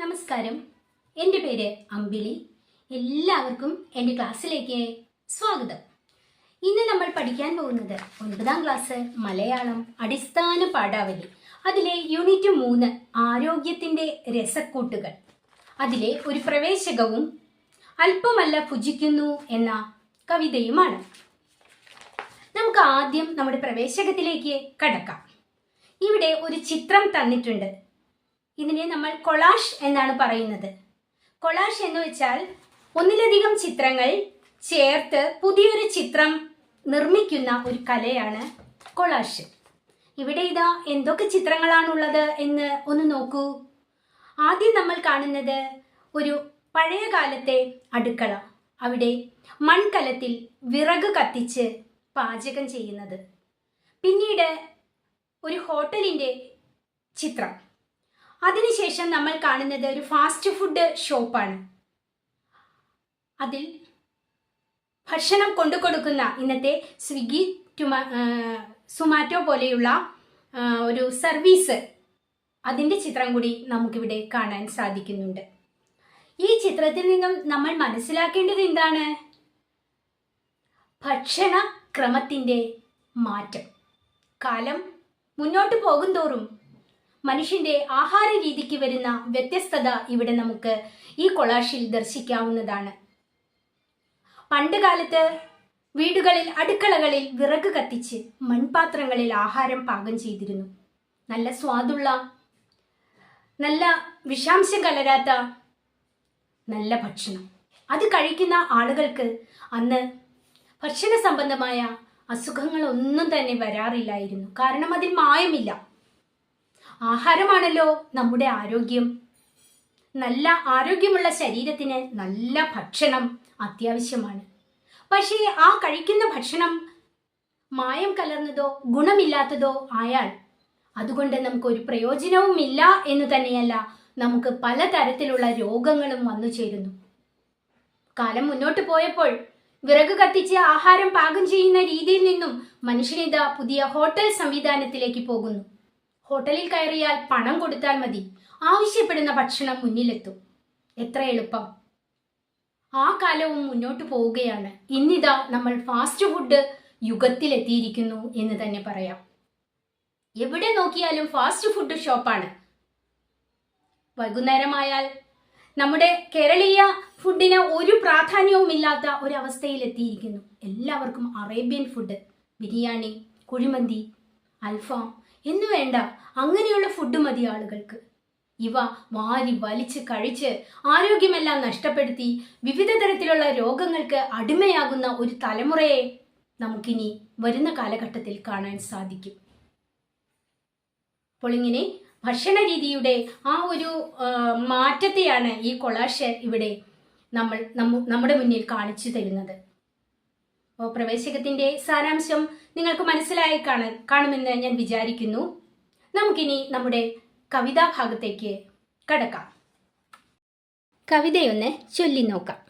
നമസ്കാരം. എന്റെ പേര് അമ്പിളി. എല്ലാവർക്കും എന്റെ ക്ലാസ്സിലേക്ക് സ്വാഗതം. ഇന്ന് നമ്മൾ പഠിക്കാൻ പോകുന്നത് ഒൻപതാം ക്ലാസ് മലയാളം അടിസ്ഥാന പാഠാവലി. അതിലെ യൂണിറ്റ് മൂന്ന് ആരോഗ്യത്തിന്റെ രസക്കൂട്ടുകൾ. അതിലെ ഒരു പ്രവേശകവും അല്പമല്ല ഭുജിക്കുന്നു എന്ന കവിതയുമാണ്. നമുക്ക് ആദ്യം നമ്മുടെ പ്രവേശകത്തിലേക്ക് കടക്കാം. ഇവിടെ ഒരു ചിത്രം തന്നിട്ടുണ്ട്. ഇതിനെ നമ്മൾ കൊളാഷ് എന്നാണ് പറയുന്നത്. കൊളാഷ് എന്ന് വെച്ചാൽ ഒന്നിലധികം ചിത്രങ്ങൾ ചേർത്ത് പുതിയൊരു ചിത്രം നിർമ്മിക്കുന്ന ഒരു കലയാണ് കൊളാഷ്. ഇവിടെ ഇതാ എന്തൊക്കെ ചിത്രങ്ങളാണുള്ളത് എന്ന് ഒന്ന് നോക്കൂ. ആദ്യം നമ്മൾ കാണുന്നത് ഒരു പഴയ കാലത്തെ അടുക്കള. അവിടെ മൺകലത്തിൽ വിറക് കത്തിച്ച് പാചകം ചെയ്യുന്നത്. പിന്നീട് ഒരു ഹോട്ടലിന്റെ ചിത്രം. അതിനുശേഷം നമ്മൾ കാണുന്നത് ഒരു ഫാസ്റ്റ് ഫുഡ് ഷോപ്പാണ് അതിൽ ഭക്ഷണം കൊണ്ടു കൊടുക്കുന്ന ഇന്നത്തെ സ്വിഗ്ഗി ടുമാ സുമാറ്റോ പോലെയുള്ള ഒരു സർവീസ് അതിന്റെ ചിത്രം കൂടി നമുക്കിവിടെ കാണാൻ സാധിക്കുന്നുണ്ട്. ഈ ചിത്രത്തിൽ നിന്നും നമ്മൾ മനസ്സിലാക്കേണ്ടത് എന്താണ്? ഭക്ഷണ ക്രമത്തിന്റെ മാറ്റം. കാലം മുന്നോട്ട് പോകുന്തോറും മനുഷ്യന്റെ ആഹാര രീതിക്ക് വരുന്ന വ്യത്യസ്തത ഇവിടെ നമുക്ക് ഈ കൊളാഷിൽ ദർശിക്കാവുന്നതാണ്. പണ്ട് കാലത്ത് വീടുകളിൽ അടുക്കളകളിൽ വിറക് കത്തിച്ച് മൺപാത്രങ്ങളിൽ ആഹാരം പാകം ചെയ്തിരുന്നു. നല്ല സ്വാദുള്ള നല്ല വിഷാംശം കലരാത്ത നല്ല ഭക്ഷണം. അത് കഴിക്കുന്ന ആളുകൾക്ക് അന്ന് ഭക്ഷണ സംബന്ധമായ അസുഖങ്ങളൊന്നും തന്നെ വരാറില്ലായിരുന്നു. കാരണം അതിൽ മായമില്ല. ആഹാരമാണല്ലോ നമ്മുടെ ആരോഗ്യം. നല്ല ആരോഗ്യമുള്ള ശരീരത്തിന് നല്ല ഭക്ഷണം അത്യാവശ്യമാണ്. പക്ഷേ ആ കഴിക്കുന്ന ഭക്ഷണം മായം കലർന്നതോ ഗുണമില്ലാത്തതോ ആയാൽ അതുകൊണ്ട് നമുക്ക് ഒരു പ്രയോജനവുമില്ല എന്ന് തന്നെയല്ല നമുക്ക് പലതരത്തിലുള്ള രോഗങ്ങളും വന്നു ചേരുന്നു. കാലം മുന്നോട്ട് പോയപ്പോൾ വിറക് കത്തിച്ച് ആഹാരം പാകം ചെയ്യുന്ന രീതിയിൽ നിന്നും മനുഷ്യനിത പുതിയ ഹോട്ടൽ സംവിധാനത്തിലേക്ക് പോകുന്നു. ഹോട്ടലിൽ കയറിയാൽ പണം കൊടുത്താൽ മതി. ആവശ്യപ്പെടുന്ന ഭക്ഷണം മുന്നിലെത്തും. എത്ര എളുപ്പം. ആ കാലവും മുന്നോട്ട് പോവുകയാണ്. ഇന്നിതാ നമ്മൾ ഫാസ്റ്റ് ഫുഡ് യുഗത്തിലെത്തിയിരിക്കുന്നു എന്ന് തന്നെ പറയാം. എവിടെ നോക്കിയാലും ഫാസ്റ്റ് ഫുഡ് ഷോപ്പാണ്. വൈകുന്നേരമായാൽ നമ്മുടെ കേരളീയ ഫുഡിന് ഒരു പ്രാധാന്യവുമില്ലാത്ത ഇല്ലാത്ത എത്തിയിരിക്കുന്നു എല്ലാവർക്കും അറേബ്യൻ ഫുഡ് ബിരിയാണി കുഴിമന്തി അൽഫാം എന്ന് വേണ്ട. അങ്ങനെയുള്ള ഫുഡ് മതി ആളുകൾക്ക്. ഇവ വാരി വലിച്ച് കഴിച്ച് ആരോഗ്യമെല്ലാം നഷ്ടപ്പെടുത്തി വിവിധ തരത്തിലുള്ള രോഗങ്ങൾക്ക് അടിമയാകുന്ന ഒരു തലമുറയെ നമുക്കിനി വരുന്ന കാലഘട്ടത്തിൽ കാണാൻ സാധിക്കും. അപ്പോൾ ഇങ്ങനെ ഭക്ഷണ രീതിയുടെ ആ ഒരു മാറ്റത്തെയാണ് ഈ കൊളാഷ് ഇവിടെ നമ്മൾ നമ്മുടെ മുന്നിൽ കാണിച്ചു തരുന്നത്. പ്രവേശകത്തിന്റെ സാരാംശം നിങ്ങൾക്ക് മനസ്സിലായി കാണ കാണുമെന്ന് ഞാൻ വിചാരിക്കുന്നു. നമുക്കിനി നമ്മുടെ കവിതാ ഭാഗത്തേക്ക് കടക്കാം. കവിതയൊന്ന് ചൊല്ലി നോക്കാം.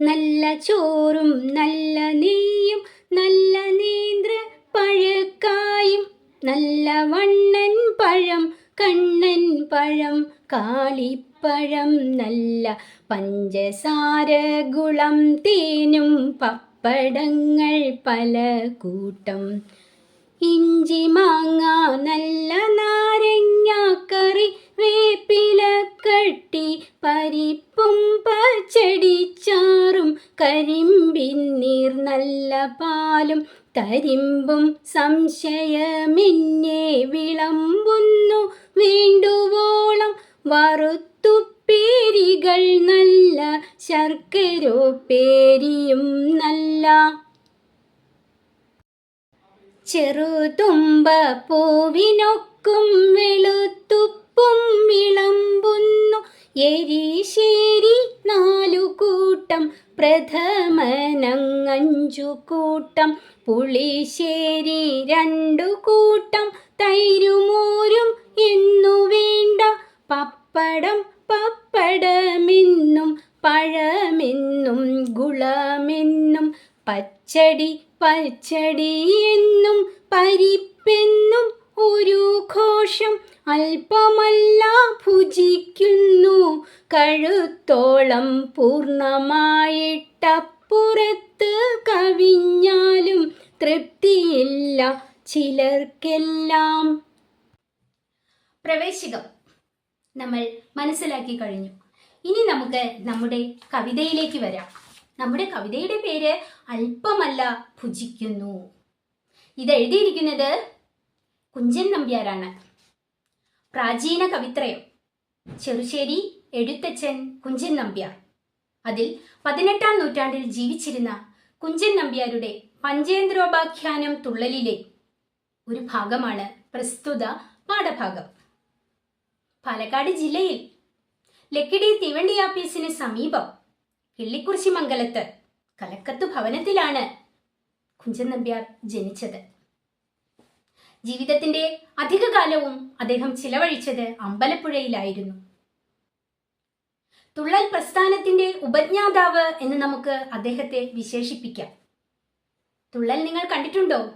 നല്ല ചോറും നല്ല നെയ്യും നല്ല നീന്ത്ര പഴക്കായും നല്ല വണ്ണൻ പഴം കണ്ണൻ പഴം കാളിപ്പഴം നല്ല പഞ്ചസാര ഗുളം തേനും പപ്പടങ്ങൾ പല കൂട്ടം. ഇഞ്ചി മാങ്ങ നല്ല നാരങ്ങ കറി വേപ്പില കട്ടി പരിപ്പും പച്ചടിച്ചാറും കരിമ്പിന്നീർ നല്ല പാലും തരിമ്പും സംശയമിന്നെ വിളമ്പുന്നു. വേണ്ടുവോളം വറുത്തുപ്പേരികൾ നല്ല ശർക്കരോ പേരിയും നല്ല. ചെറുതുമ്പ പൂവിനൊക്കും വെളുത്തുപ്പും വിളമ്പുന്നു. എരിശേരി നാലു കൂട്ടം പ്രഥമനങ്ങഞ്ചു കൂട്ടം പുളിശ്ശേരി രണ്ടു കൂട്ടം തൈരുമോരും എന്നു വേണ്ട. പപ്പടം പപ്പടമെന്നും പഴമെന്നും ഗുളമെന്നും പച്ചടി പച്ചടി എന്നും പരിപ്പെന്നും ഒരു ഘോഷം അല്പമല്ല ഭുജിക്കുന്നു. കഴുത്തോളം പൂർണമായിട്ടപ്പുറത്ത് കവിഞ്ഞാലും തൃപ്തിയില്ല ചിലർക്കെല്ലാം. പ്രവേശികം. നമ്മൾ മനസ്സിലാക്കി കഴിഞ്ഞു. ഇനി നമുക്ക് നമ്മുടെ കവിതയിലേക്ക് വരാം. നമ്മുടെ കവിതയുടെ പേര് അല്പമല്ല ഭുജിക്കുന്നു. ഇത് എഴുതിയിരിക്കുന്നത് കുഞ്ചൻ നമ്പ്യാരാണ്. പ്രാചീന കവിത്രയം. ചെറുശ്ശേരി എഴുത്തച്ഛൻ കുഞ്ചൻ നമ്പ്യാർ. അതിൽ പതിനെട്ടാം നൂറ്റാണ്ടിൽ ജീവിച്ചിരുന്ന കുഞ്ചൻ നമ്പ്യാരുടെ പഞ്ചേന്ദ്രോപാഖ്യാനം തുള്ളലിലെ ഒരു ഭാഗമാണ് പ്രസ്തുത പാഠഭാഗം. പാലക്കാട് ജില്ലയിൽ ലക്കിടി തീവണ്ടി ആപ്പീസിന് സമീപം കിള്ളിക്കുറിശി മംഗലത്ത് കലക്കത്ത് ഭവനത്തിലാണ് കുഞ്ചൻ നമ്പ്യാർ ജനിച്ചത്. ജീവിതത്തിന്റെ അധിക കാലവും അദ്ദേഹം ചിലവഴിച്ചത് അമ്പലപ്പുഴയിലായിരുന്നു. തുള്ളൽ പ്രസ്ഥാനത്തിന്റെ ഉപജ്ഞാതാവ് എന്ന് നമുക്ക് അദ്ദേഹത്തെ വിശേഷിപ്പിക്കാം. തുള്ളൽ നിങ്ങൾ കണ്ടിട്ടുണ്ടോ?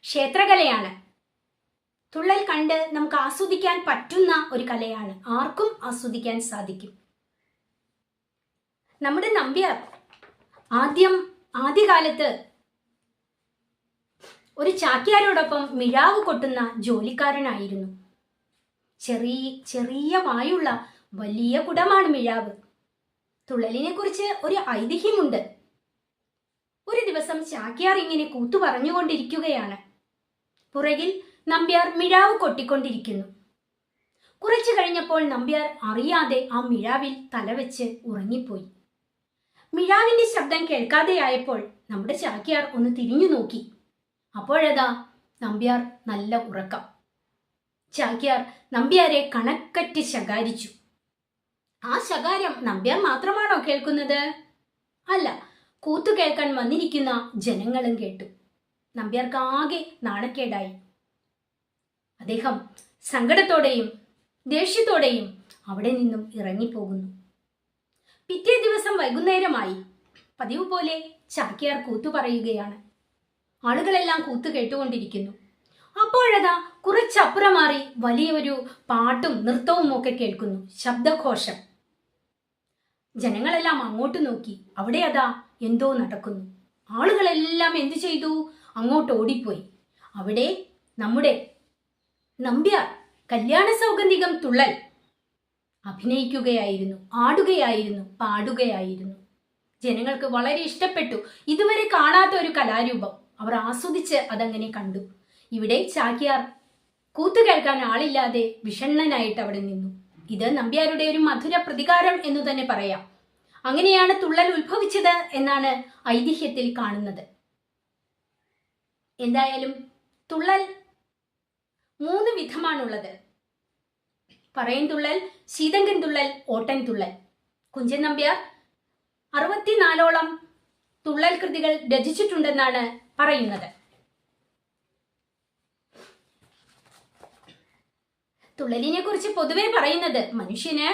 ക്ഷേത്രകലയാണ്. തുള്ളൽ കണ്ട് നമുക്ക് ആസ്വദിക്കാൻ പറ്റുന്ന ഒരു കലയാണ്. ആർക്കും ആസ്വദിക്കാൻ സാധിക്കും. നമ്മുടെ നമ്പ്യാർ ആദ്യം ആദ്യകാലത്ത് ഒരു ചാക്യാരോടൊപ്പം മിഴാവ് കൊട്ടുന്ന ജോലിക്കാരനായിരുന്നു. ചെറിയ ചെറിയ വായുള്ള വലിയ കുടമാണ് മിഴാവ്. തുള്ളലിനെ കുറിച്ച് ഒരു ഐതിഹ്യമുണ്ട്. ഒരു ദിവസം ചാക്യാർ ഇങ്ങനെ കൂത്തു പറഞ്ഞുകൊണ്ടിരിക്കുകയാണ്. പുറകിൽ നമ്പ്യാർ മിഴാവ് കൊട്ടിക്കൊണ്ടിരിക്കുന്നു. കുറച്ചു കഴിഞ്ഞപ്പോൾ നമ്പ്യാർ അറിയാതെ ആ മിഴാവിൽ തലവെച്ച് ഉറങ്ങിപ്പോയി. മിഴാവിന്റെ ശബ്ദം കേൾക്കാതെയായപ്പോൾ നമ്മുടെ ചാക്യാർ ഒന്ന് തിരിഞ്ഞു നോക്കി. അപ്പോഴതാ നമ്പ്യാർ നല്ല ഉറക്കം. ചാക്യാർ നമ്പ്യാരെ കണക്കറ്റ് ശകാരിച്ചു. ആ ശകാരം നമ്പ്യാർ മാത്രമാണോ കേൾക്കുന്നത്? അല്ല കൂത്തു കേൾക്കാൻ വന്നിരിക്കുന്ന ജനങ്ങളും കേട്ടു. നമ്പ്യാർക്ക് ആകെ നാണക്കേടായി. അദ്ദേഹം സങ്കടത്തോടെയും ദേഷ്യത്തോടെയും അവിടെ നിന്നും ഇറങ്ങിപ്പോകുന്നു. പിറ്റേ ദിവസം വൈകുന്നേരമായി പതിവ് പോലെ ചാക്യാർ കൂത്തു പറയുകയാണ്. ആളുകളെല്ലാം കൂത്തു കേട്ടുകൊണ്ടിരിക്കുന്നു. അപ്പോഴതാ കുറച്ചപ്പുറം മാറി വലിയൊരു പാട്ടും നൃത്തവും ഒക്കെ കേൾക്കുന്നു. ശബ്ദഘോഷം. ജനങ്ങളെല്ലാം അങ്ങോട്ട് നോക്കി. അവിടെ അതാ എന്തോ നടക്കുന്നു. ആളുകളെല്ലാം എന്തു ചെയ്തു? അങ്ങോട്ട് ഓടിപ്പോയി. അവിടെ നമ്മുടെ നമ്പ്യാർ കല്യാണ സൗഗന്ധികം തുള്ളൽ. അഭിനയിക്കുകയായിരുന്നു ആടുകയായിരുന്നു പാടുകയായിരുന്നു. ജനങ്ങൾക്ക് വളരെ ഇഷ്ടപ്പെട്ടു. ഇതുവരെ കാണാത്ത ഒരു കലാരൂപം. അവർ ആസ്വദിച്ച് അതങ്ങനെ കണ്ടു. ഇവിടെ ചാക്യാർ കൂത്തു കേൾക്കാൻ ആളില്ലാതെ വിഷണ്ണനായിട്ട് അവിടെ നിന്നു. ഇത് നമ്പ്യാരുടെ ഒരു മധുര പ്രതികാരം എന്ന് തന്നെ പറയാം. അങ്ങനെയാണ് തുള്ളൽ ഉത്ഭവിച്ചത് എന്നാണ് ഐതിഹ്യത്തിൽ കാണുന്നത്. എന്തായാലും തുള്ളൽ മൂന്ന് വിധമാണുള്ളത്. പറയൻ തുള്ളൽ ശീതങ്കൻ തുള്ളൽ ഓട്ടൻ തുള്ളൽ. കുഞ്ചൻ നമ്പ്യാർ അറുപത്തിനാലോളം തുള്ളൽ കൃതികൾ രചിച്ചിട്ടുണ്ടെന്നാണ് പറയുന്നത്. തുള്ളലിനെ കുറിച്ച് പൊതുവെ പറയുന്നത് മനുഷ്യന്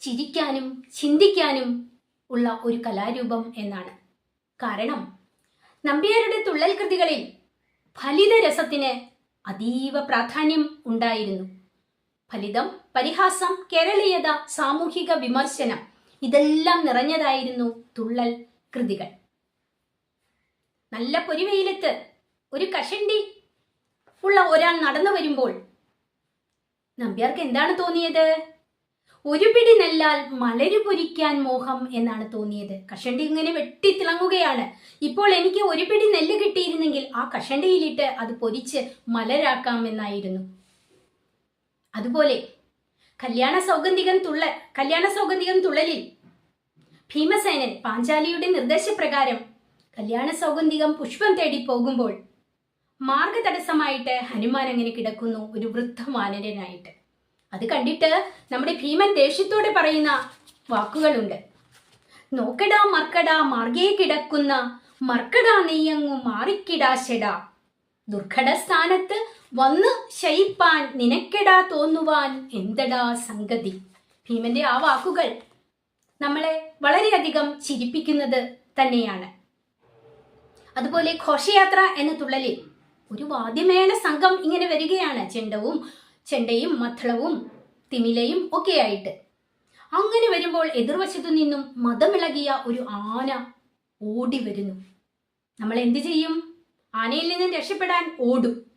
ചിരിക്കാനും ചിന്തിക്കാനും ഉള്ള ഒരു കലാരൂപം എന്നാണ്. കാരണം നമ്പ്യാരുടെ തുള്ളൽ കൃതികളിൽ ഫലിത രസത്തിന് അതീവ പ്രാധാന്യം ഉണ്ടായിരുന്നു. ഫലിതം പരിഹാസം കേരളീയത സാമൂഹിക വിമർശനം ഇതെല്ലാം നിറഞ്ഞതായിരുന്നു തുള്ളൽ കൃതികൾ. നല്ല പൊരിവെയിലത്ത് ഒരു കഷണ്ടി ഉള്ള ഒരാൾ നടന്നു വരുമ്പോൾ നമ്പ്യാർക്ക് എന്താണ് തോന്നിയത്? ഒരു പിടി നെല്ലാൽ മലരു പൊരിക്കാൻ മോഹം എന്നാണ് തോന്നിയത്. കഷണ്ടി ഇങ്ങനെ വെട്ടിത്തിളങ്ങുകയാണ് ഇപ്പോൾ എനിക്ക് ഒരു പിടി നെല്ല് കിട്ടിയിരുന്നെങ്കിൽ ആ കഷണ്ടിയിലിട്ട് അത് പൊരിച്ച് മലരാക്കാം എന്നായിരുന്നു. അതുപോലെ കല്യാണ സൗഗന്ധികം തുള്ള കല്യാണ സൗഗന്ധികം തുള്ളലിൽ ഭീമസേനൻ പാഞ്ചാലിയുടെ നിർദ്ദേശപ്രകാരം കല്യാണ സൗഗന്ധികം പുഷ്പം തേടി പോകുമ്പോൾ മാർഗതടസ്സമായിട്ട് ഹനുമാൻ അങ്ങനെ കിടക്കുന്നു ഒരു വൃദ്ധമാനരനായിട്ട് അത് കണ്ടിട്ട് നമ്മുടെ ഭീമൻ ദേഷ്യത്തോടെ പറയുന്ന വാക്കുകളുണ്ട്. നോക്കടാ മർക്കടാ മാർഗേ കിടക്കുന്ന. മർക്കടാ നെയ്യങ്ങു മാറിക്കിടാശടാ ദുർഘട സ്ഥാനത്ത് വന്ന് ശയിപ്പാൻ നിനക്കെടാ തോന്നുവാൻ എന്തടാ സംഗതി? ഭീമന്റെ ആ വാക്കുകൾ നമ്മളെ വളരെയധികം ചിരിപ്പിക്കുന്നത് തന്നെയാണ്. അതുപോലെ ഘോഷയാത്ര എന്ന തുള്ളലിൽ ഒരു വാദ്യമേള സംഘം ഇങ്ങനെ വരികയാണ് ചെണ്ടവും ചെണ്ടയും മത്തളവും തിമിലയും ഒക്കെയായിട്ട്. അങ്ങനെ വരുമ്പോൾ എതിർവശത്തു നിന്നും മതമിളകിയ ഒരു ആന ഓടി വരുന്നു. നമ്മൾ എന്ത് ചെയ്യും? ആനയിൽ നിന്നും രക്ഷപ്പെടാൻ ഓടും.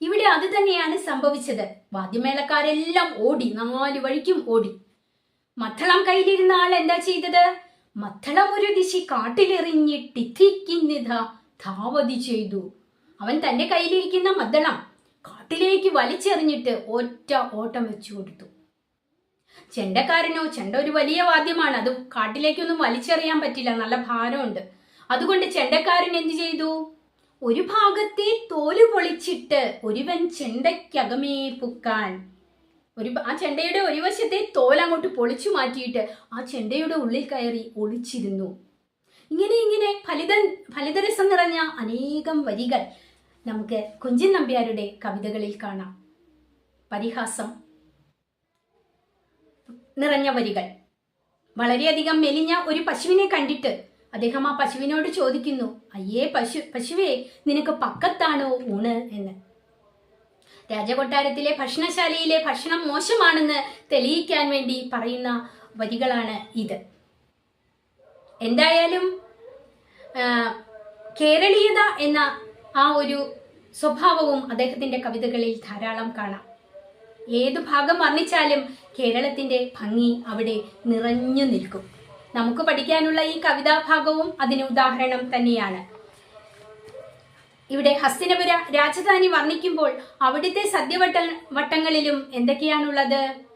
ഇവിടെ അത് തന്നെയാണ് സംഭവിച്ചത്. വാദ്യമേളക്കാരെല്ലാം ഓടി നാല് വഴിക്കും ഓടി. മത്തളം കയ്യിലിരുന്ന ആൾ എന്താ ചെയ്തത്? മത്തളം ഒരു ദിശി കാട്ടിലെറിഞ്ഞിട്ടിഥിക്കുന്നിത ധാവതി ചെയ്തു. അവൻ തന്റെ കയ്യിലിരിക്കുന്ന മദ്ദളം കാട്ടിലേക്ക് വലിച്ചെറിഞ്ഞിട്ട് ഒറ്റ ഓട്ടം വെച്ചു കൊടുത്തു. ചെണ്ടക്കാരനോ ചെണ്ട ഒരു വലിയ വാദ്യമാണ്. അത് കാട്ടിലേക്കൊന്നും വലിച്ചെറിയാൻ പറ്റില്ല. നല്ല ഭാരമുണ്ട്. അതുകൊണ്ട് ചെണ്ടക്കാരൻ എന്ത് ചെയ്തു? ഒരു ഭാഗത്തെ തോൽ പൊളിച്ചിട്ട് ഒരുവൻ ചെണ്ടയ്ക്കകമേ പുക്കാൻ. ഒരു ആ ചെണ്ടയുടെ ഒരു വശത്തെ തോൽ അങ്ങോട്ട് പൊളിച്ചു മാറ്റിയിട്ട് ആ ചെണ്ടയുടെ ഉള്ളിൽ കയറി ഒളിച്ചിരുന്നു. ഇങ്ങനെ ഇങ്ങനെ ഫലിത ഫലിതരസം നിറഞ്ഞ അനേകം വരികൾ നമുക്ക് കുഞ്ചൻ നമ്പ്യാരുടെ കവിതകളിൽ കാണാം. പരിഹാസം. നിറഞ്ഞ വരികൾ. വളരെയധികം മെലിഞ്ഞ ഒരു പശുവിനെ കണ്ടിട്ട് അദ്ദേഹം ആ പശുവിനോട് ചോദിക്കുന്നു അയ്യേ പശു പശുവേ നിനക്ക് പക്കത്താണോ ഊണ്? എന്ന്. രാജകൊട്ടാരത്തിലെ ഭക്ഷണശാലയിലെ ഭക്ഷണം മോശമാണെന്ന് തെളിയിക്കാൻ വേണ്ടി പറയുന്ന വരികളാണ് ഇത്. എന്തായാലും കേരളീയത എന്ന ആ ഒരു സ്വഭാവവും അദ്ദേഹത്തിന്റെ കവിതകളിൽ ധാരാളം കാണാം. ഏത് ഭാഗം വർണിച്ചാലും കേരളത്തിന്റെ ഭംഗി അവിടെ നിറഞ്ഞു നിൽക്കും. നമുക്ക് പഠിക്കാനുള്ള ഈ കവിതാഭാഗവും അതിന് ഉദാഹരണം തന്നെയാണ്. ഇവിടെ ഹസ്തിനപുര രാജധാനി വർണിക്കുമ്പോൾ അവിടുത്തെ സദ്യവട്ട വട്ടങ്ങളിലും എന്തൊക്കെയാണുള്ളത്?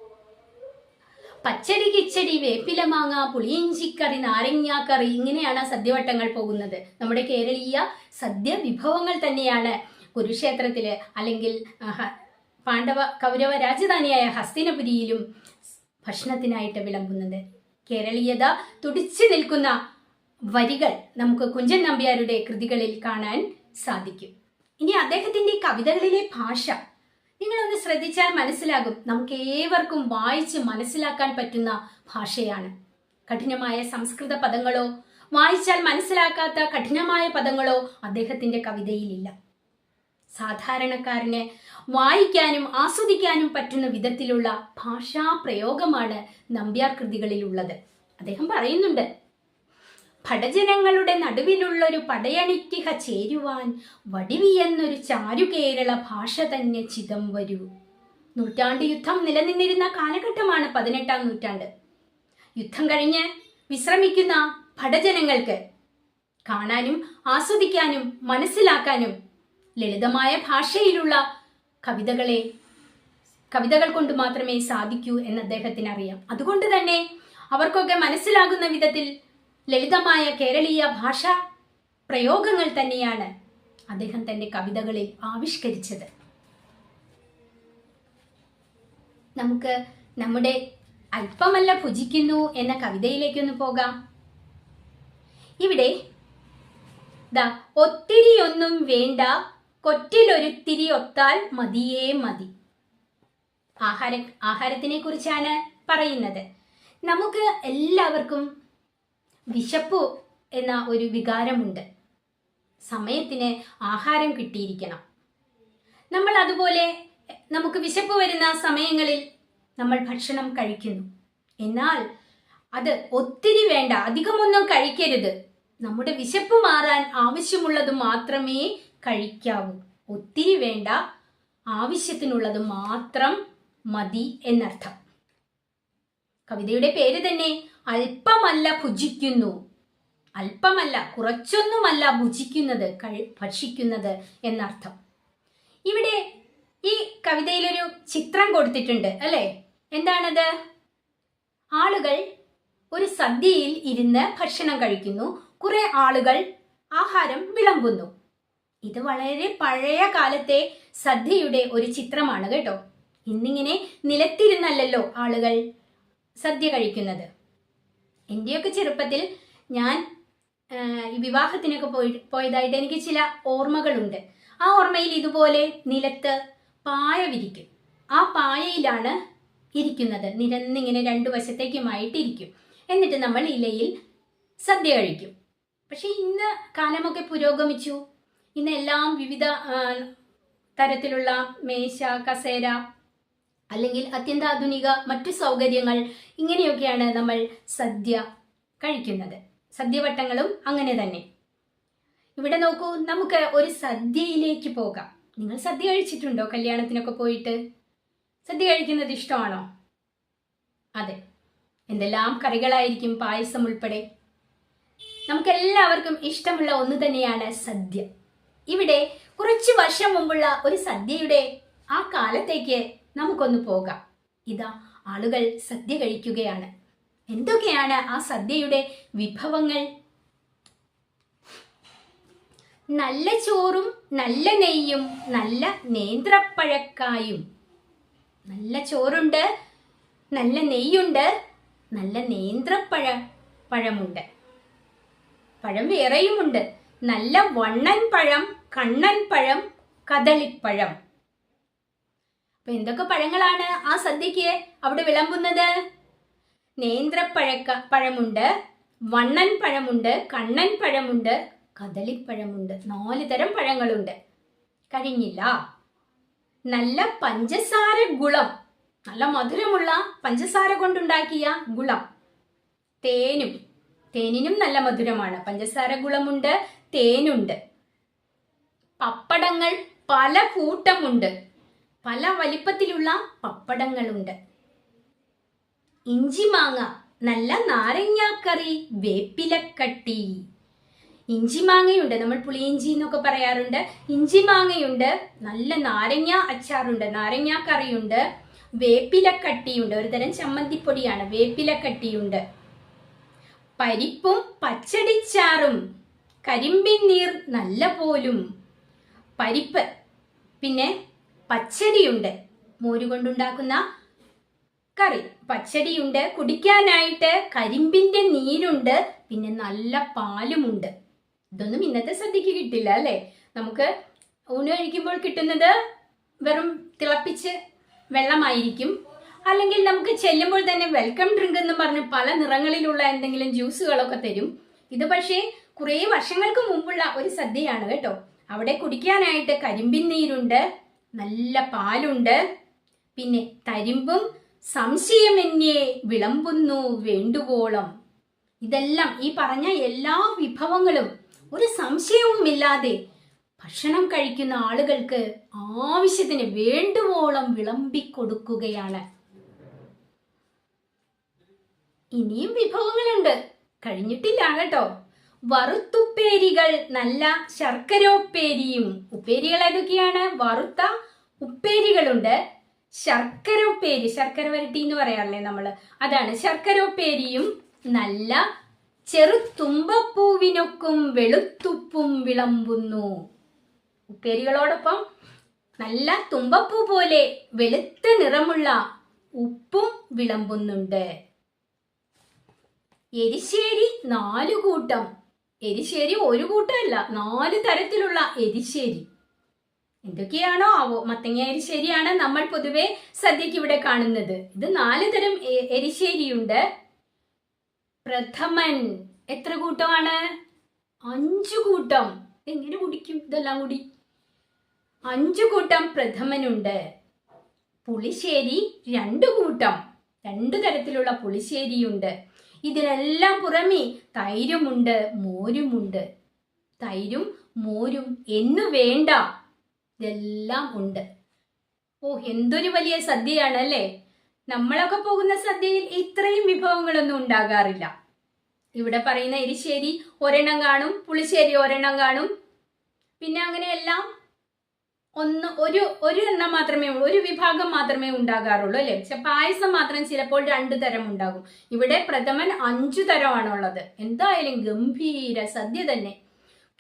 പച്ചടി കിച്ചടി വേപ്പില മാങ്ങ പുളിയിഞ്ചിക്കറി നാരങ്ങാക്കറി ഇങ്ങനെയാണ് സദ്യവട്ടങ്ങൾ പോകുന്നത്. നമ്മുടെ കേരളീയ സദ്യ വിഭവങ്ങൾ തന്നെയാണ് കുരുക്ഷേത്രത്തിൽ അല്ലെങ്കിൽ പാണ്ഡവ കൗരവ രാജധാനിയായ ഹസ്തിനപുരിയിലും ഭക്ഷണത്തിനായിട്ട് വിളമ്പുന്നത്. കേരളീയത തുടിച്ചു നിൽക്കുന്ന വരികൾ നമുക്ക് കുഞ്ചൻ നമ്പ്യാരുടെ കൃതികളിൽ കാണാൻ സാധിക്കും. ഇനി അദ്ദേഹത്തിന്റെ കവിതകളിലെ ഭാഷ. നിങ്ങളൊന്ന് ശ്രദ്ധിച്ചാൽ മനസ്സിലാകും നമുക്ക് ഏവർക്കും വായിച്ച് മനസ്സിലാക്കാൻ പറ്റുന്ന ഭാഷയാണ്. കഠിനമായ സംസ്കൃത പദങ്ങളോ വായിച്ചാൽ മനസ്സിലാക്കാത്ത കഠിനമായ പദങ്ങളോ അദ്ദേഹത്തിന്റെ കവിതയിലില്ല. സാധാരണക്കാരന് വായിക്കാനും ആസ്വദിക്കാനും പറ്റുന്ന വിധത്തിലുള്ള ഭാഷാ പ്രയോഗമാണ് നമ്പ്യാർ കൃതികളിലുള്ളത്. അദ്ദേഹം പറയുന്നുണ്ട് ഭടജനങ്ങളുടെ നടുവിലുള്ളൊരു പടയണിക്കിഹ ചേരുവാൻ വടിവിയെന്നൊരു ചാരുകേരള ഭാഷ തന്നെ ചിതം വരൂ നൂറ്റാണ്ട് യുദ്ധം നിലനിന്നിരുന്ന കാലഘട്ടമാണ് പതിനെട്ടാം നൂറ്റാണ്ട്. യുദ്ധം കഴിഞ്ഞ് വിശ്രമിക്കുന്ന ഭടജനങ്ങൾക്ക് കാണാനും ആസ്വദിക്കാനും മനസ്സിലാക്കാനും ലളിതമായ ഭാഷയിലുള്ള കവിതകളെ കവിതകൾ കൊണ്ട് മാത്രമേ സാധിക്കൂ എന്ന് അദ്ദേഹത്തിന് അറിയാം. അതുകൊണ്ട് തന്നെ അവർക്കൊക്കെ മനസ്സിലാകുന്ന വിധത്തിൽ ലളിതമായ കേരളീയ ഭാഷ പ്രയോഗങ്ങൾ തന്നെയാണ് അദ്ദേഹം തന്റെ കവിതകളിൽ ആവിഷ്കരിച്ചത്. നമുക്ക് നമ്മുടെ അല്പമല്ല ഭുജിക്കുന്നു എന്ന കവിതയിലേക്കൊന്ന് പോകാം. ഇവിടെ ദാ ഒത്തിരിയൊന്നും വേണ്ട കൊറ്റിലൊരുത്തിരി ഒത്താൽ മതിയേ മതി. ആഹാര ആഹാരത്തിനെ കുറിച്ചാണ് പറയുന്നത്. നമുക്ക് എല്ലാവർക്കും വിശപ്പ് എന്ന ഒരു വികാരമുണ്ട്. സമയത്തിന് ആഹാരം കിട്ടിയിരിക്കണം. നമ്മൾ അതുപോലെ നമുക്ക് വിശപ്പ് വരുന്ന സമയങ്ങളിൽ നമ്മൾ ഭക്ഷണം കഴിക്കുന്നു. എന്നാൽ അത് ഒത്തിരി വേണ്ട അധികമൊന്നും കഴിക്കരുത്. നമ്മുടെ വിശപ്പ് മാറാൻ ആവശ്യമുള്ളത് മാത്രമേ കഴിക്കാവൂ. ഒത്തിരി വേണ്ട ആവശ്യത്തിനുള്ളത് മാത്രം മതി എന്നർത്ഥം. കവിതയുടെ പേര് തന്നെ അല്പമല്ല ഭുജിക്കുന്നു. അല്പമല്ല കുറച്ചൊന്നുമല്ല ഭുജിക്കുന്നത് കഴി ഭക്ഷിക്കുന്നത് എന്നർത്ഥം. ഇവിടെ ഈ കവിതയിലൊരു ചിത്രം കൊടുത്തിട്ടുണ്ട് അല്ലേ? എന്താണത്? ആളുകൾ ഒരു സദ്യയിൽ ഇരുന്ന് ഭക്ഷണം കഴിക്കുന്നു കുറെ ആളുകൾ ആഹാരം വിളമ്പുന്നു. ഇത് വളരെ പഴയ കാലത്തെ സദ്യയുടെ ഒരു ചിത്രമാണ് കേട്ടോ. ഇന്നിങ്ങനെ നിലത്തിരുന്നല്ലല്ലോ ആളുകൾ. സദ്യ കഴിക്കുന്നത്. എന്റെയൊക്കെ ചെറുപ്പത്തിൽ ഞാൻ ഈ വിവാഹത്തിനൊക്കെ പോയി പോയതായിട്ട് എനിക്ക് ചില ഓർമ്മകളുണ്ട്. ആ ഓർമ്മയിൽ ഇതുപോലെ നിലത്ത് പായ വിരിക്കും. ആ പായയിലാണ് ഇരിക്കുന്നത്. നിരന്നിങ്ങനെ രണ്ടു വശത്തേക്കുമായിട്ട് ഇരിക്കും എന്നിട്ട് നമ്മൾ ഇലയിൽ സദ്യ കഴിക്കും. പക്ഷെ ഇന്ന് കാലമൊക്കെ പുരോഗമിച്ചു. ഇന്ന് എല്ലാം വിവിധ തരത്തിലുള്ള മേശ കസേര അല്ലെങ്കിൽ അത്യന്താധുനിക മറ്റു സൗകര്യങ്ങൾ ഇങ്ങനെയൊക്കെയാണ് നമ്മൾ സദ്യ കഴിക്കുന്നത്. സദ്യവട്ടങ്ങളും അങ്ങനെ തന്നെ. ഇവിടെ നോക്കൂ നമുക്ക് ഒരു സദ്യയിലേക്ക് പോകാം. നിങ്ങൾ സദ്യ കഴിച്ചിട്ടുണ്ടോ? കല്യാണത്തിനൊക്കെ പോയിട്ട് സദ്യ കഴിക്കുന്നത് ഇഷ്ടമാണോ? അതെ. എന്തെല്ലാം കറികളായിരിക്കും പായസം ഉൾപ്പെടെ? നമുക്കെല്ലാവർക്കും ഇഷ്ടമുള്ള ഒന്ന് തന്നെയാണ് സദ്യ. ഇവിടെ കുറച്ച് വർഷം മുമ്പുള്ള ഒരു സദ്യയുടെ ആ കാലത്തേക്ക് നമുക്കൊന്ന് പോകാം. ഇതാ ആളുകൾ സദ്യ കഴിക്കുകയാണ്. എന്തൊക്കെയാണ് ആ സദ്യയുടെ വിഭവങ്ങൾ? നല്ല ചോറും നല്ല നെയ്യും നല്ല നേന്ത്രപ്പഴക്കായും. നല്ല ചോറുണ്ട് നല്ല നെയ്യുണ്ട് നല്ല നേന്ത്രപ്പഴ പഴമുണ്ട്. പഴം വേറെയുമുണ്ട്. നല്ല വണ്ണൻ പഴം കണ്ണൻ പഴം കദളിപ്പഴം. അപ്പൊ എന്തൊക്കെ പഴങ്ങളാണ് ആ സദ്യക്ക് അവിടെ വിളമ്പുന്നത്? നേന്ത്രപ്പഴക്ക പഴമുണ്ട് വണ്ണൻ പഴമുണ്ട് കണ്ണൻ പഴമുണ്ട് കദളിപ്പഴമുണ്ട്. നാല് തരം പഴങ്ങളുണ്ട്. കഴിഞ്ഞില്ല. നല്ല പഞ്ചസാര ഗുളം നല്ല മധുരമുള്ള പഞ്ചസാര കൊണ്ടുണ്ടാക്കിയ ഗുളം. തേനും തേനിനും നല്ല മധുരമാണ്. പഞ്ചസാര ഗുളമുണ്ട് തേനുണ്ട്. പപ്പടങ്ങൾ പല കൂട്ടമുണ്ട്. പല വലിപ്പത്തിലുള്ള പപ്പടങ്ങളുണ്ട്. ഇഞ്ചി മാങ്ങ നല്ല നാരങ്ങാക്കറി വേപ്പിലക്കട്ടി ഇഞ്ചി മാങ്ങയുണ്ട് നമ്മൾ പുളിയിഞ്ചി എന്നൊക്കെ പറയാറുണ്ട്. ഇഞ്ചി മാങ്ങയുണ്ട് നല്ല നാരങ്ങ അച്ചാറുണ്ട് നാരങ്ങാക്കറിയുണ്ട് വേപ്പിലക്കട്ടിയുണ്ട് ഒരു തരം ചമ്മന്തിപ്പൊടിയാണ് വേപ്പിലക്കട്ടിയുണ്ട് പരിപ്പും പച്ചടിച്ചാറും കരിമ്പിൻ നീർ നല്ല പോലും. പരിപ്പ് പിന്നെ പച്ചടിയുണ്ട്. മോര് കൊണ്ടുണ്ടാക്കുന്ന കറി. പച്ചടിയുണ്ട്. കുടിക്കാനായിട്ട് കരിമ്പിന്റെ നീരുണ്ട്. പിന്നെ നല്ല പാലുമുണ്ട്. ഇതൊന്നും ഇന്നത്തെ സദ്യക്ക് കിട്ടില്ല അല്ലേ? നമുക്ക് ഊണ് കഴിക്കുമ്പോൾ കിട്ടുന്നത് വെറും തിളപ്പിച്ച് വെള്ളമായിരിക്കും. അല്ലെങ്കിൽ നമുക്ക് ചെല്ലുമ്പോൾ തന്നെ വെൽക്കം ഡ്രിങ്ക് എന്ന് പറഞ്ഞ് പല നിറങ്ങളിലുള്ള എന്തെങ്കിലും ജ്യൂസുകളൊക്കെ തരും. ഇത് പക്ഷേ കുറേ വർഷങ്ങൾക്ക് മുമ്പുള്ള ഒരു സദ്യയാണ് കേട്ടോ. അവിടെ കുടിക്കാനായിട്ട് കരിമ്പിൻ നീരുണ്ട്. നല്ല പാലുണ്ട്. പിന്നെ തരിമ്പും സംശയമെന്നേ വിളമ്പുന്നു വേണ്ടുവോളം. ഇതെല്ലാം ഈ പറഞ്ഞ എല്ലാ വിഭവങ്ങളും ഒരു സംശയവുമില്ലാതെ ഭക്ഷണം കഴിക്കുന്ന ആളുകൾക്ക് ആവശ്യത്തിന് വേണ്ടുവോളം വിളമ്പിക്കൊടുക്കുകയാണ്. ഇനിയും വിഭവങ്ങളുണ്ട്. കഴിഞ്ഞിട്ടില്ല കേട്ടോ. വറുത്തുപ്പേരികൾ നല്ല ശർക്കരോപ്പേരിയും ഉപ്പേരികൾ ഏതൊക്കെയാണ് വറുത്ത ഉപ്പേരികളുണ്ട്. ശർക്കരോപ്പേരി ശർക്കര വരട്ടി എന്ന് പറയാറില്ലേ നമ്മൾ അതാണ് ശർക്കരോപ്പേരിയും നല്ല ചെറുത്തുമ്പപ്പൂവിനൊക്കും വെളുത്തുപ്പും വിളമ്പുന്നു. ഉപ്പേരികളോടൊപ്പം നല്ല തുമ്പപ്പൂ പോലെ വെളുത്ത നിറമുള്ള ഉപ്പും വിളമ്പുന്നുണ്ട്. എരിശ്ശേരി നാലു കൂട്ടം എരിശ്ശേരി ഒരു കൂട്ടമല്ല നാല് തരത്തിലുള്ള എരിശ്ശേരി. എന്തൊക്കെയാണോ ആവോ മത്തങ്ങ എരിശ്ശേരിയാണ് നമ്മൾ പൊതുവെ സദ്യക്ക് ഇവിടെ കാണുന്നത്. ഇത് നാല് തരം എരിശ്ശേരിയുണ്ട്. പ്രഥമൻ എത്ര കൂട്ടമാണ്? അഞ്ചു കൂട്ടം. എങ്ങനെ കുടിക്കും? ഇതെല്ലാം കൂടി. അഞ്ചു കൂട്ടം പ്രഥമനുണ്ട്. പുളിശ്ശേരി രണ്ടു കൂട്ടം. രണ്ടു തരത്തിലുള്ള പുളിശ്ശേരിയുണ്ട്. ഇതിനെല്ലാം പുറമെ തൈരുമുണ്ട് മോരുമുണ്ട്. തൈരും മോരും എന്നു വേണ്ട. ഇതെല്ലാം ഉണ്ട്. ഓ എന്തൊരു വലിയ സദ്യയാണ് അല്ലേ? നമ്മളൊക്കെ പോകുന്ന സദ്യയിൽ ഇത്രയും വിഭവങ്ങളൊന്നും ഉണ്ടാകാറില്ല. ഇവിടെ പറയുന്ന എരിശ്ശേരി ഒരെണ്ണം കാണും പുളിശ്ശേരി ഒരെണ്ണം കാണും. പിന്നെ അങ്ങനെയെല്ലാം ഒന്ന് ഒരു ഒരു എണ്ണം മാത്രമേ ഒരു വിഭാഗം മാത്രമേ ഉണ്ടാകാറുള്ളൂ അല്ലെ? പക്ഷെ പായസം മാത്രം ചിലപ്പോൾ രണ്ടു തരം ഉണ്ടാകും. ഇവിടെ പ്രഥമൻ അഞ്ചു തരമാണുള്ളത്. എന്തായാലും ഗംഭീര സദ്യ തന്നെ.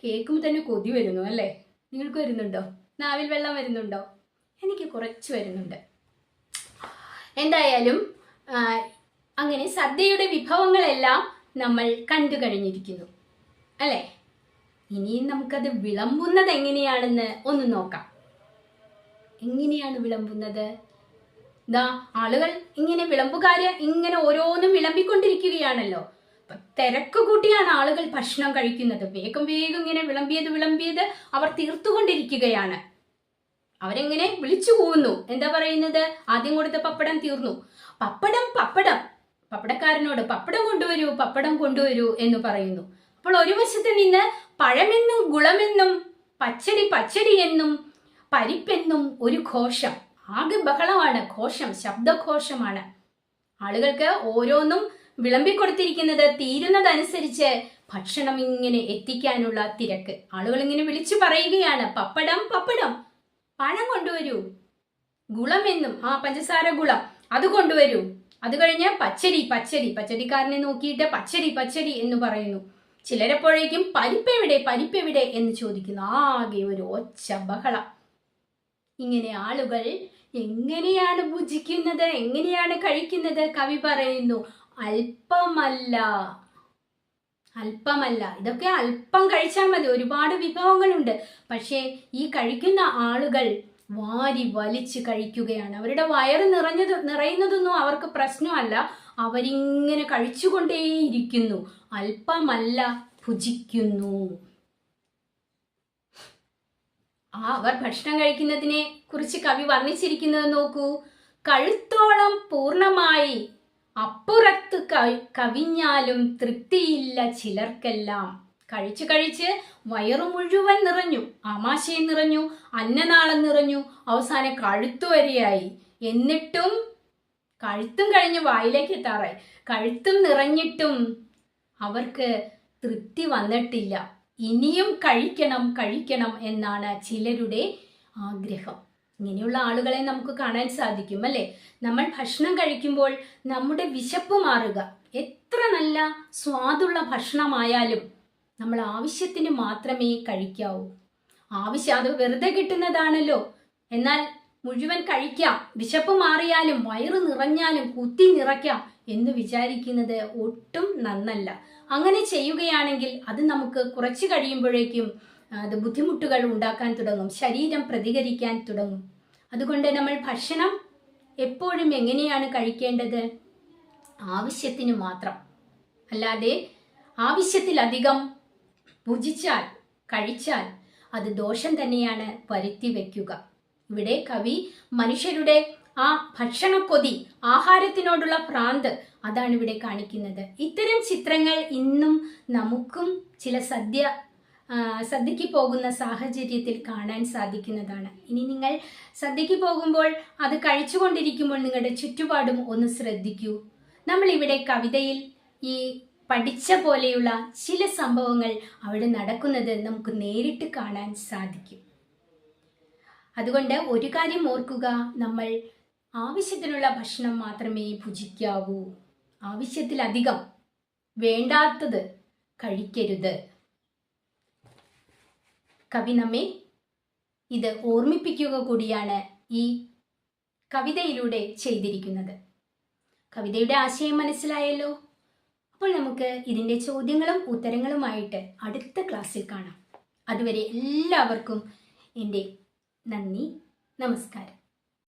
കേൾക്കുമ്പോൾ തന്നെ കൊതി വരുന്നു അല്ലേ? നിങ്ങൾക്ക് വരുന്നുണ്ടോ? നാവിൽ വെള്ളം വരുന്നുണ്ടോ? എനിക്ക് കുറച്ച് വരുന്നുണ്ട്. എന്തായാലും അങ്ങനെ സദ്യയുടെ വിഭവങ്ങളെല്ലാം നമ്മൾ കണ്ടു കഴിഞ്ഞിരിക്കുന്നു. അല്ലേ? ഇനിയും നമുക്കത് വിളമ്പുന്നത് എങ്ങനെയാണെന്ന് ഒന്ന് നോക്കാം. എങ്ങനെയാണ് വിളമ്പുന്നത്. ദാ ആളുകൾ ഇങ്ങനെ വിളമ്പുകാര് ഇങ്ങനെ ഓരോന്നും വിളമ്പിക്കൊണ്ടിരിക്കുകയാണല്ലോ. തിരക്ക് കൂട്ടിയാണ് ആളുകൾ ഭക്ഷണം കഴിക്കുന്നത്. വേഗം വേഗം ഇങ്ങനെ വിളമ്പിയത് വിളമ്പിയത് അവർ തീർത്തുകൊണ്ടിരിക്കുകയാണ്. അവരെങ്ങനെ വിളിച്ചു പോകുന്നു എന്താ പറയുന്നത്? ആദ്യം കൊടുത്ത പപ്പടം തീർന്നു. പപ്പടം പപ്പടം. പപ്പടക്കാരനോട് പപ്പടം കൊണ്ടുവരൂ പപ്പടം കൊണ്ടുവരൂ എന്ന് പറയുന്നു. അപ്പോൾ ഒരു വശത്ത് നിന്ന് പഴമെന്നും ഗുളമെന്നും പച്ചടി പച്ചടി എന്നും പരിപ്പെന്നും ഒരു ഘോഷം. ആകെ ബഹളമാണ്. ഘോഷം ശബ്ദഘോഷമാണ്. ആളുകൾക്ക് ഓരോന്നും വിളമ്പിക്കൊടുത്തിരിക്കുന്നത് തീരുന്നതനുസരിച്ച് ഭക്ഷണം ഇങ്ങനെ എത്തിക്കാനുള്ള തിരക്ക്. ആളുകൾ ഇങ്ങനെ വിളിച്ചു പറയുകയാണ് പപ്പടം പപ്പടം പഴം കൊണ്ടുവരൂ. ഗുളമെന്നും ആ പഞ്ചസാര ഗുളം അത് കൊണ്ടുവരൂ. അത് കഴിഞ്ഞ് പച്ചരി പച്ചരി പച്ചടിക്കാരനെ നോക്കിയിട്ട് പച്ചരി പച്ചരി എന്ന് പറയുന്നു. ചിലരെപ്പോഴേക്കും പരിപ്പെവിടെ പരിപ്പെവിടെ? എന്ന് ചോദിക്കുന്നു. ആകെ ഒരു ഒച്ച ബഹളം. ഇങ്ങനെ ആളുകൾ എങ്ങനെയാണ് ഭുജിക്കുന്നത് എങ്ങനെയാണ് കഴിക്കുന്നത്? കവി പറയുന്നു അല്പമല്ല. അല്പമല്ല. ഇതൊക്കെ അല്പം കഴിച്ചാൽ മതി. ഒരുപാട് വിഭവങ്ങളുണ്ട്. പക്ഷേ ഈ കഴിക്കുന്ന ആളുകൾ വാരി വലിച്ച് കഴിക്കുകയാണ്. അവരുടെ വയറ് നിറഞ്ഞത് നിറയുന്നതൊന്നും അവർക്ക് പ്രശ്നമല്ല. അവരിങ്ങനെ കഴിച്ചുകൊണ്ടേയിരിക്കുന്നു. അല്പമല്ല ഭുജിക്കുന്നു. ആ അവർ ഭക്ഷണം കഴിക്കുന്നതിനെ കുറിച്ച് കവി വർണിച്ചിരിക്കുന്നത് നോക്കൂ. കഴുത്തോളം പൂർണമായി അപ്പുറത്ത് കവിഞ്ഞാലും തൃപ്തിയില്ല ചിലർക്കെല്ലാം. കഴിച്ചു കഴിച്ച് വയറു മുഴുവൻ നിറഞ്ഞു ആമാശയം നിറഞ്ഞു അന്നനാളം നിറഞ്ഞു അവസാനം കഴുത്തു വരെയായി എന്നിട്ടും കഴുത്തും കഴിഞ്ഞ് വായിലേക്ക് എത്താറായി. കഴുത്തും നിറഞ്ഞിട്ടും അവർക്ക് തൃപ്തി വന്നിട്ടില്ല. ഇനിയും കഴിക്കണം കഴിക്കണം എന്നാണ് ചിലരുടെ ആഗ്രഹം. ഇങ്ങനെയുള്ള ആളുകളെ നമുക്ക് കാണാൻ സാധിക്കും അല്ലേ? നമ്മൾ ഭക്ഷണം കഴിക്കുമ്പോൾ നമ്മുടെ വിശപ്പ് മാറുക. എത്ര നല്ല സ്വാദുള്ള ഭക്ഷണമായാലും നമ്മൾ ആവശ്യത്തിന് മാത്രമേ കഴിക്കാവൂ. ആവശ്യം അത് വെറുതെ കിട്ടുന്നതാണല്ലോ. എന്നാൽ മുഴുവൻ കഴിക്കാം. വിശപ്പ് മാറിയാലും വയറ് നിറഞ്ഞാലും കുത്തി നിറയ്ക്കാം എന്ന് വിചാരിക്കുന്നത് ഒട്ടും നന്നല്ല. അങ്ങനെ ചെയ്യുകയാണെങ്കിൽ അത് നമുക്ക് കുറച്ച് കഴിയുമ്പോഴേക്കും അത് ബുദ്ധിമുട്ടുകൾ ഉണ്ടാക്കാൻ തുടങ്ങും ശരീരം പ്രതികരിക്കാൻ തുടങ്ങും. അതുകൊണ്ട് നമ്മൾ ഭക്ഷണം എപ്പോഴും എങ്ങനെയാണ് കഴിക്കേണ്ടത്? ആവശ്യത്തിന് മാത്രം. അല്ലാതെ ആവശ്യത്തിലധികം ഭുജിച്ചാൽ കഴിച്ചാൽ അത് ദോഷം തന്നെയാണ് വരുത്തി വയ്ക്കുക ഇവിടെ കവി മനുഷ്യരുടെ ആ ഭക്ഷണ കൊതി ആഹാരത്തിനോടുള്ള ഭ്രാന്ത് അതാണ് ഇവിടെ കാണിക്കുന്നത്. ഇത്തരം ചിത്രങ്ങൾ ഇന്നും നമുക്കും ചില സദ്യ സദ്യക്ക് പോകുന്ന സാഹചര്യത്തിൽ കാണാൻ സാധിക്കുന്നതാണ്. ഇനി നിങ്ങൾ സദ്യക്ക് പോകുമ്പോൾ അത് കഴിച്ചുകൊണ്ടിരിക്കുമ്പോൾ നിങ്ങളുടെ ചുറ്റുപാടും ഒന്ന് ശ്രദ്ധിക്കൂ. നമ്മൾ ഇവിടെ കവിതയിൽ ഈ പഠിച്ച പോലെയുള്ള ചില സംഭവങ്ങൾ അവിടെ നടക്കുന്നത് നമുക്ക് നേരിട്ട് കാണാൻ സാധിക്കും. അതുകൊണ്ട് ഒരു കാര്യം ഓർക്കുക നമ്മൾ ആവശ്യത്തിനുള്ള ഭക്ഷണം മാത്രമേ ഭുജിക്കാവൂ. ആവശ്യത്തിലധികം വേണ്ടാത്തത് കഴിക്കരുത്. കവി നമ്മെ ഇത് ഓർമ്മിപ്പിക്കുക കൂടിയാണ് ഈ കവിതയിലൂടെ ചെയ്തിരിക്കുന്നത്. കവിതയുടെ ആശയം മനസ്സിലായല്ലോ? അപ്പോൾ നമുക്ക് ഇതിന്റെ ചോദ്യങ്ങളും ഉത്തരങ്ങളുമായിട്ട് അടുത്ത ക്ലാസ്സിൽ കാണാം. അതുവരെ എല്ലാവർക്കും എന്റെ നന്ദി. നമസ്കാരം.